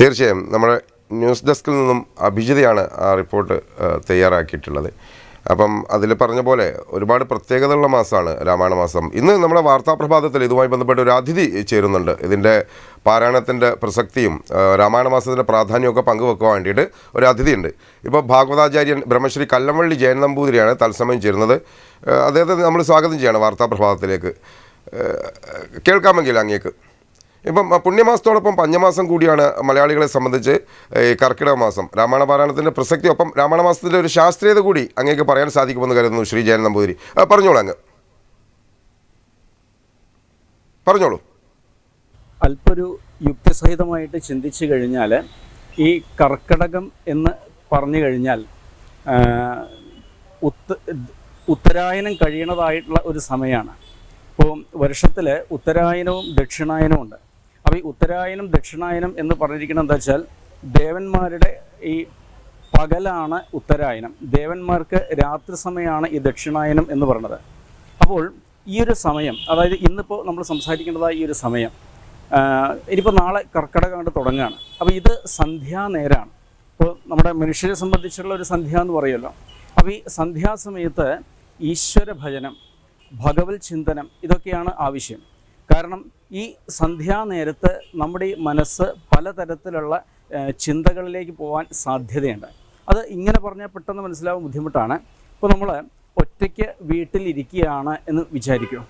തീർച്ചയായും. നമ്മുടെ ന്യൂസ് ഡെസ്കിൽ നിന്നും അഭിജിതയാണ് ആ റിപ്പോർട്ട് തയ്യാറാക്കിയിട്ടുള്ളത്. അപ്പം അതിൽ പറഞ്ഞ പോലെ ഒരുപാട് പ്രത്യേകതയുള്ള മാസമാണ് രാമായണ മാസം. ഇന്ന് നമ്മുടെ വാർത്താപ്രഭാതത്തിൽ ഇതുമായി ബന്ധപ്പെട്ട് ഒരു അതിഥി ചേരുന്നുണ്ട്. ഇതിന്റെ പാരായണത്തിന്റെ പ്രസക്തിയും രാമായണ മാസത്തിന്റെ പ്രാധാന്യമൊക്കെ പങ്കുവെക്കാൻ വേണ്ടിയിട്ട് ഒരു അതിഥിയുണ്ട്. ഇപ്പോൾ ഭാഗവതാചാര്യൻ ബ്രഹ്മശ്രീ കല്ലംവള്ളി ജയൻ നമ്പൂതിരിയാണ് തത്സമയം ചേരുന്നത്. അദ്ദേഹത്തെ നമ്മൾ സ്വാഗതം ചെയ്യാണ് വാർത്താപ്രഭാതത്തിലേക്ക്. കേൾക്കാമെങ്കിൽ അങ്ങേക്ക്. ഇപ്പം പുണ്യമാസത്തോടൊപ്പം പഞ്ഞമാസം കൂടിയാണ് മലയാളികളെ സംബന്ധിച്ച് കർക്കിടക മാസം. രാമായണ പാരായണത്തിന്റെ പ്രസക്തി ഒപ്പം രാമായണ മാസത്തിന്റെ ഒരു ശാസ്ത്രീയത കൂടി അങ്ങേക്ക് പറയാൻ സാധിക്കുമെന്ന് കരുതുന്നു ശ്രീ ജയൻ നമ്പൂതിരി. പറഞ്ഞോളൂ അങ്ങ്. പറഞ്ഞോളൂ. അല്പൊരു യുക്തിസഹിതമായിട്ട് ചിന്തിച്ചു കഴിഞ്ഞാൽ ഈ കർക്കടകം എന്ന് പറഞ്ഞു കഴിഞ്ഞാൽ ഉത്ത ഉത്തരായനം കഴിയണതായിട്ടുള്ള ഒരു സമയമാണ് ഇപ്പോൾ വർഷത്തിൽ ഉത്തരായനവും ദക്ഷിണായനവും ഉണ്ട്. അപ്പോൾ ഈ ഉത്തരായനം ദക്ഷിണായനം എന്ന് പറഞ്ഞിരിക്കുന്നത് എന്താ വെച്ചാൽ ദേവന്മാരുടെ ഈ പകലാണ് ഉത്തരായനം. ദേവന്മാർക്ക് രാത്രി സമയമാണ് ഈ ദക്ഷിണായനം എന്ന് പറഞ്ഞത്. അപ്പോൾ ഈ ഒരു സമയം അതായത് ഇന്നിപ്പോൾ നമ്മൾ സംസാരിക്കേണ്ടതായ ഈ ഒരു സമയം ഇനിയിപ്പോൾ നാളെ കർക്കിടക കണ്ട് തുടങ്ങുകയാണ്. അപ്പോൾ ഇത് സന്ധ്യാനേരമാണ് ഇപ്പോൾ നമ്മുടെ മനുഷ്യരെ സംബന്ധിച്ചുള്ള ഒരു സന്ധ്യ എന്ന് പറയുമല്ലോ. അപ്പോൾ ഈ സന്ധ്യാസമയത്ത് ഈശ്വര ഭജനം ഭഗവത് ചിന്തനം ഇതൊക്കെയാണ് ആവശ്യം. കാരണം ഈ സന്ധ്യാനേരത്ത് നമ്മുടെ ഈ മനസ്സ് പലതരത്തിലുള്ള ചിന്തകളിലേക്ക് പോകാൻ സാധ്യതയുണ്ട്. അത് ഇങ്ങനെ പറഞ്ഞാൽ പെട്ടെന്ന് മനസ്സിലാവും ബുദ്ധിമുട്ടാണ്. ഇപ്പോൾ നമ്മൾ ഒറ്റയ്ക്ക് വീട്ടിലിരിക്കുകയാണ് എന്ന് വിചാരിക്കും.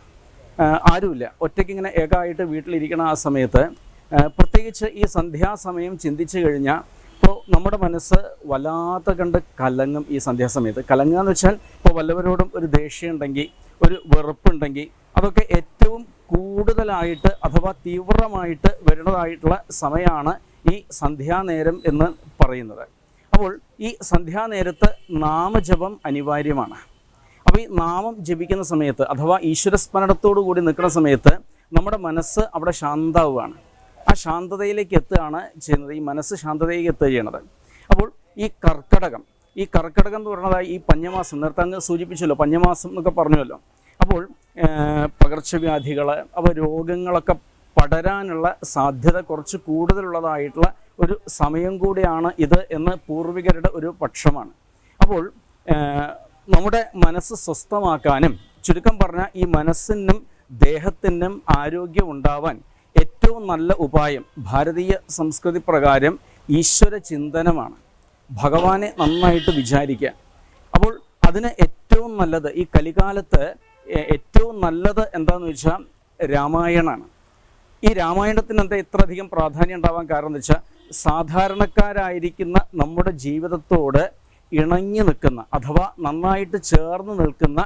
ആരുമില്ല. ഒറ്റയ്ക്ക് ഇങ്ങനെ ഏകമായിട്ട് വീട്ടിലിരിക്കണ ആ സമയത്ത് പ്രത്യേകിച്ച് ഈ സന്ധ്യാസമയം ചിന്തിച്ചു കഴിഞ്ഞാൽ ഇപ്പോൾ നമ്മുടെ മനസ്സ് വല്ലാത്ത കണ്ട് കലങ്ങും ഈ സന്ധ്യാസമയത്ത്. കലങ്ങുക എന്ന് വെച്ചാൽ ഇപ്പോൾ വല്ലവരോടും ഒരു ദേഷ്യം ഉണ്ടെങ്കിൽ ഒരു വെറുപ്പുണ്ടെങ്കിൽ അതൊക്കെ ഏറ്റവും കൂടുതലായിട്ട് അഥവാ തീവ്രമായിട്ട് വരുന്നതായിട്ടുള്ള സമയമാണ് ഈ സന്ധ്യാനേരം എന്ന് പറയുന്നത്. അപ്പോൾ ഈ സന്ധ്യാനേരത്ത് നാമജപം അനിവാര്യമാണ്. അപ്പോൾ ഈ നാമം ജപിക്കുന്ന സമയത്ത് അഥവാ ഈശ്വരസ്മരണത്തോടു കൂടി നിൽക്കുന്ന സമയത്ത് നമ്മുടെ മനസ്സ് അവിടെ ശാന്താവുകയാണ് ആ ശാന്തതയിലേക്ക് എത്തുകയാണ് ചെയ്യുന്നത്. ഈ മനസ്സ് ശാന്തതയിലേക്ക് എത്തുക ചെയ്യണത് അപ്പോൾ ഈ കർക്കടകം ഈ കർക്കടകം എന്ന് പറയുന്നത് ഈ പഞ്ഞമാസം നേരത്തെ അങ്ങ് സൂചിപ്പിച്ചല്ലോ പഞ്ഞമാസം എന്നൊക്കെ പറഞ്ഞുവല്ലോ. അപ്പോൾ പകർച്ചവ്യാധികൾ അപ്പോൾ രോഗങ്ങളൊക്കെ പടരാനുള്ള സാധ്യത കുറച്ച് കൂടുതലുള്ളതായിട്ടുള്ള ഒരു സമയം കൂടിയാണ് ഇത് എന്ന് പൂർവികരുടെ ഒരു പക്ഷമാണ്. അപ്പോൾ നമ്മുടെ മനസ്സ് സ്വസ്ഥമാക്കാനും ചുരുക്കം പറഞ്ഞാൽ ഈ മനസ്സിനും ദേഹത്തിനും ആരോഗ്യം ഉണ്ടാവാൻ ഏറ്റവും നല്ല ഉപായം ഭാരതീയ സംസ്കൃതി പ്രകാരം ഈശ്വര ചിന്തനമാണ്. ഭഗവാനെ നന്നായിട്ട് വിചാരിക്കുക. അപ്പോൾ അതിന് ഏറ്റവും നല്ലത് ഈ കലികാലത്ത് ഏറ്റവും നല്ലത് എന്താണെന്ന് വെച്ചാൽ രാമായണമാണ് ഈ രാമായണത്തിന് എന്താ ഇത്രയധികം പ്രാധാന്യം ഉണ്ടാവാൻ കാരണം എന്ന് വെച്ചാൽ സാധാരണക്കാരായിരിക്കുന്ന നമ്മുടെ ജീവിതത്തോട് ഇണങ്ങി നിൽക്കുന്ന അഥവാ നന്നായിട്ട് ചേർന്ന് നിൽക്കുന്ന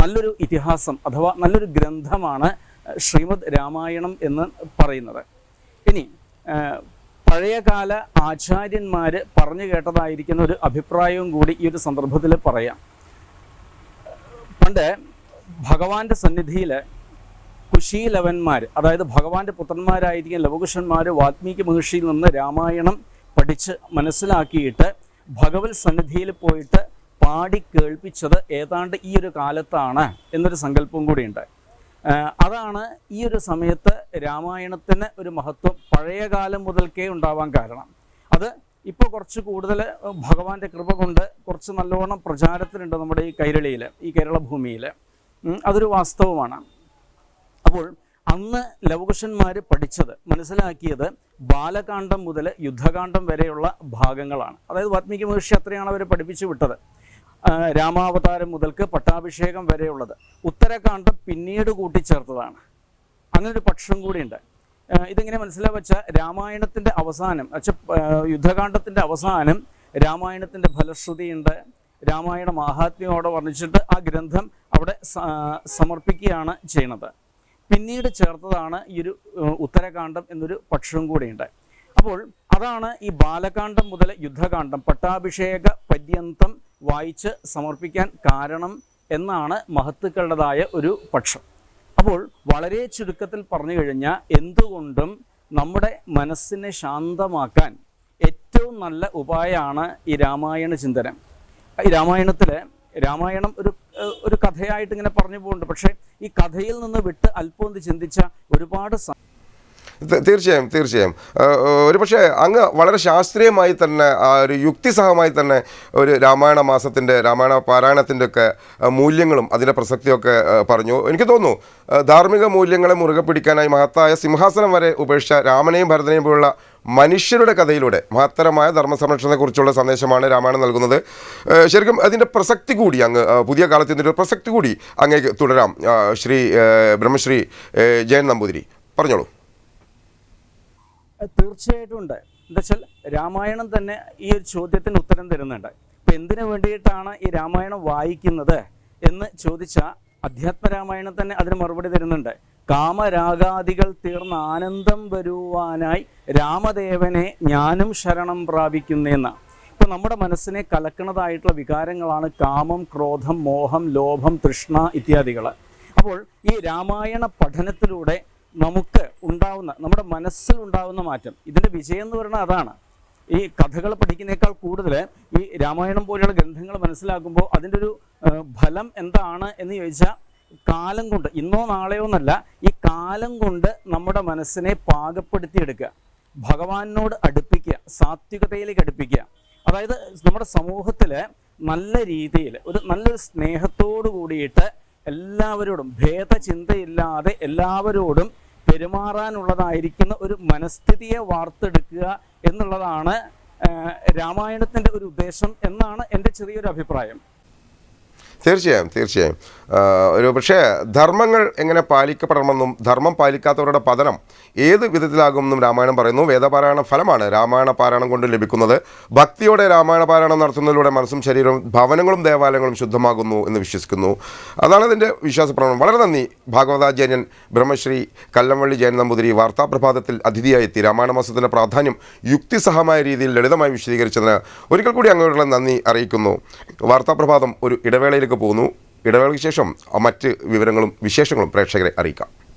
നല്ലൊരു ഇതിഹാസം അഥവാ നല്ലൊരു ഗ്രന്ഥമാണ് ശ്രീമദ് രാമായണം എന്ന് പറയുന്നത്. ഇനി പഴയകാല ആചാര്യന്മാർ പറഞ്ഞു കേട്ടതായിരിക്കുന്ന ഒരു അഭിപ്രായവും കൂടി ഈ ഒരു സന്ദർഭത്തിൽ പറയാം. പണ്ട് ഭഗവാന്റെ സന്നിധിയിൽ കുശീലവന്മാർ അതായത് ഭഗവാന്റെ പുത്രന്മാരായിരിക്കുന്ന ലവകുശന്മാർ വാത്മീകി മഹർഷിയിൽ നിന്ന് രാമായണം പഠിച്ച് മനസ്സിലാക്കിയിട്ട് ഭഗവത് സന്നിധിയിൽ പോയിട്ട് പാടി കേൾപ്പിച്ചത് ഏതാണ്ട് ഈ ഒരു കാലത്താണ് എന്നൊരു സങ്കല്പം കൂടിയുണ്ട് അതാണ് ഈ ഒരു സമയത്ത് രാമായണത്തിന് ഒരു മഹത്വം പഴയ കാലം മുതൽക്കേ ഉണ്ടാവാൻ കാരണം. അത് ഇപ്പോൾ കുറച്ച് കൂടുതൽ ഭഗവാന്റെ കൃപ കൊണ്ട് കുറച്ച് നല്ലോണം പ്രചാരത്തിലുണ്ട് നമ്മുടെ ഈ കൈരളിയിൽ ഈ കേരള ഭൂമിയിൽ അതൊരു വാസ്തവമാണ്. അപ്പോൾ അന്ന് ലവകുശന്മാർ പഠിച്ചത് മനസ്സിലാക്കിയത് ബാലകാന്ഡം മുതൽ യുദ്ധകാന്ഡം വരെയുള്ള ഭാഗങ്ങളാണ്. അതായത് വാത്മീകി മഹർഷി അത്രയാണ് അവർ പഠിപ്പിച്ചു വിട്ടത്. രാമാവതാരം മുതൽക്ക് പട്ടാഭിഷേകം വരെയുള്ളത്. ഉത്തരകാന്ഡം പിന്നീട് കൂട്ടിച്ചേർത്തതാണ്. അങ്ങനെ ഒരു പക്ഷം കൂടിയുണ്ട്. ഇതെങ്ങനെ മനസ്സിലാവുക വെച്ചാൽ രാമായണത്തിന്റെ അവസാനം വെച്ചാൽ യുദ്ധകാന്ഡത്തിന്റെ അവസാനം രാമായണത്തിന്റെ ഫലശ്രുതിയുണ്ട്. രാമായണ മാഹാത്മ്യമോടെ വർണിച്ചിട്ട് ആ ഗ്രന്ഥം അവിടെ സമർപ്പിക്കുകയാണ് ചെയ്യുന്നത്. പിന്നീട് ചേർത്തതാണ് ഈ ഒരു ഉത്തരകാന്ഡം എന്നൊരു പക്ഷവും കൂടിയുണ്ട്. അപ്പോൾ അതാണ് ഈ ബാലകാന്ഡം മുതൽ യുദ്ധകാന്ഡം പട്ടാഭിഷേക പര്യന്തം വായിച്ച് സമർപ്പിക്കാൻ കാരണം എന്നാണ് മഹത്തുക്കളുടേതായ ഒരു പക്ഷം. അപ്പോൾ വളരെ ചുരുക്കത്തിൽ പറഞ്ഞു കഴിഞ്ഞാൽ എന്തുകൊണ്ടും നമ്മുടെ മനസ്സിനെ ശാന്തമാക്കാൻ ഏറ്റവും നല്ല ഉപായമാണ് ഈ രാമായണ ചിന്തനം. ഈ രാമായണത്തിൽ രാമായണം ഒരു ഒരു കഥയായിട്ട് ഇങ്ങനെ പറഞ്ഞു പോകുന്നുണ്ട്. പക്ഷേ ഈ കഥയിൽ നിന്ന് വിട്ട് അല്പം ചിന്തിച്ച ഒരുപാട് തീർച്ചയായും തീർച്ചയായും. ഒരു പക്ഷേ അങ്ങ് വളരെ ശാസ്ത്രീയമായി തന്നെ ആ ഒരു യുക്തിസഹമായി തന്നെ ഒരു രാമായണ മാസത്തിന്റെ രാമായണ പാരായണത്തിന്റെ ഒക്കെ മൂല്യങ്ങളും അതിന്റെ പ്രസക്തിയൊക്കെ പറഞ്ഞു. എനിക്ക് തോന്നുന്നു ധാർമ്മിക മൂല്യങ്ങളെ മുറുകെ പിടിക്കാനായി മഹത്തായ സിംഹാസനം വരെ ഉപേക്ഷിച്ച രാമനെയും ഭരതനെയും പോലുള്ള മനുഷ്യരുടെ കഥയിലൂടെ മഹത്തരമായ ധർമ്മസംരക്ഷണത്തെക്കുറിച്ചുള്ള സന്ദേശമാണ് രാമായണം നൽകുന്നത്. ശരിക്കും അതിന്റെ പ്രസക്തി കൂടി അങ്ങ് പുതിയ കാലത്ത് ഇതിന്റെ പ്രസക്തി കൂടി അങ്ങേക്ക് തുടരാം. ശ്രീ ബ്രഹ്മശ്രീ ജയൻ നമ്പൂതിരി. പറഞ്ഞോളൂ. തീർച്ചയായിട്ടും ഉണ്ട്. എന്താ വെച്ചാൽ രാമായണം തന്നെ ഈ ഒരു ചോദ്യത്തിന് ഉത്തരം തരുന്നുണ്ട്. ഇപ്പം എന്തിനു വേണ്ടിയിട്ടാണ് ഈ രാമായണം വായിക്കുന്നത് എന്ന് ചോദിച്ചാൽ അധ്യാത്മരാമായണം തന്നെ അതിന് മറുപടി തരുന്നുണ്ട്. കാമരാഗാദികൾ തീർന്ന ആനന്ദം വരുവാനായി രാമദേവനെ ഞാനും ശരണം പ്രാപിക്കുന്നേന്ന്. ഇപ്പം നമ്മുടെ മനസ്സിനെ കലക്കുന്നതായിട്ടുള്ള വികാരങ്ങളാണ് കാമം ക്രോധം മോഹം ലോഭം തൃഷ്ണ ഇത്യാദികൾ അപ്പോൾ ഈ രാമായണ പഠനത്തിലൂടെ നമുക്ക് ഉണ്ടാവുന്ന നമ്മുടെ മനസ്സിൽ ഉണ്ടാവുന്ന മാറ്റം. ഇതിന്റെ വിജയം എന്ന് പറയുന്നത് അതാണ്. ഈ കഥകൾ പഠിക്കുന്നേക്കാൾ കൂടുതൽ ഈ രാമായണം പോലെയുള്ള ഗ്രന്ഥങ്ങൾ മനസ്സിലാക്കുമ്പോൾ അതിന്റെ ഒരു ഫലം എന്താണ് എന്ന് ചോദിച്ചാൽ കാലം കൊണ്ട് ഇന്നോ നാളെയോ എന്നല്ല ഈ കാലം കൊണ്ട് നമ്മുടെ മനസ്സിനെ പാകപ്പെടുത്തിയെടുക്കുക. ഭഗവാനോട് അടുപ്പിക്കുക സാത്വികതയിലേക്ക് അടുപ്പിക്കുക. അതായത് നമ്മുടെ സമൂഹത്തിൽ നല്ല രീതിയിൽ ഒരു നല്ലൊരു സ്നേഹത്തോടു കൂടിയിട്ട് എല്ലാവരോടും ഭേദചിന്തയില്ലാതെ എല്ലാവരോടും പെരുമാറാനുള്ളതായിരിക്കുന്ന ഒരു മനസ്ഥിതിയെ വാർത്തെടുക്കുക എന്നുള്ളതാണ് രാമായണത്തിന്റെ ഒരു ഉദ്ദേശം എന്നാണ് എന്റെ ചെറിയൊരു അഭിപ്രായം. തീർച്ചയായും തീർച്ചയായും. ഒരു പക്ഷേ ധർമ്മങ്ങൾ എങ്ങനെ പാലിക്കപ്പെടണമെന്നും ധർമ്മം പാലിക്കാത്തവരുടെ പതനം ഏത് വിധത്തിലാകുമെന്നും രാമായണം പറയുന്നു. വേദപാരായണ ഫലമാണ് രാമായണ പാരായണം കൊണ്ട് ലഭിക്കുന്നത്. ഭക്തിയോടെ രാമായണ പാരായണം നടത്തുന്നതിലൂടെ മനസ്സും ശരീരവും ഭവനങ്ങളും ദേവാലയങ്ങളും ശുദ്ധമാകുന്നു എന്ന് വിശ്വസിക്കുന്നു. അതാണ് അതിന്റെ വിശ്വാസപ്രമാണം വളരെ നന്ദി. ഭാഗവതാചാര്യൻ ബ്രഹ്മശ്രീ കല്ലംവള്ളി ജയൻ നമ്പൂതിരി വാർത്താപ്രഭാതത്തിൽ അതിഥിയായെത്തി. രാമായണ മാസത്തിന്റെ പ്രാധാന്യം യുക്തിസഹമായ രീതിയിൽ ലളിതമായി വിശദീകരിച്ചതിന് ഒരിക്കൽ കൂടി അങ്ങോട്ടുള്ള നന്ദി അറിയിക്കുന്നു. വാർത്താപ്രഭാതം ഒരു ഇടവേളയിലേക്ക് പോകുന്നു. ഇടവേളയ്ക്ക് ശേഷം മറ്റ് വിവരങ്ങളും വിശേഷങ്ങളും പ്രേക്ഷകരെ അറിയിക്കാം.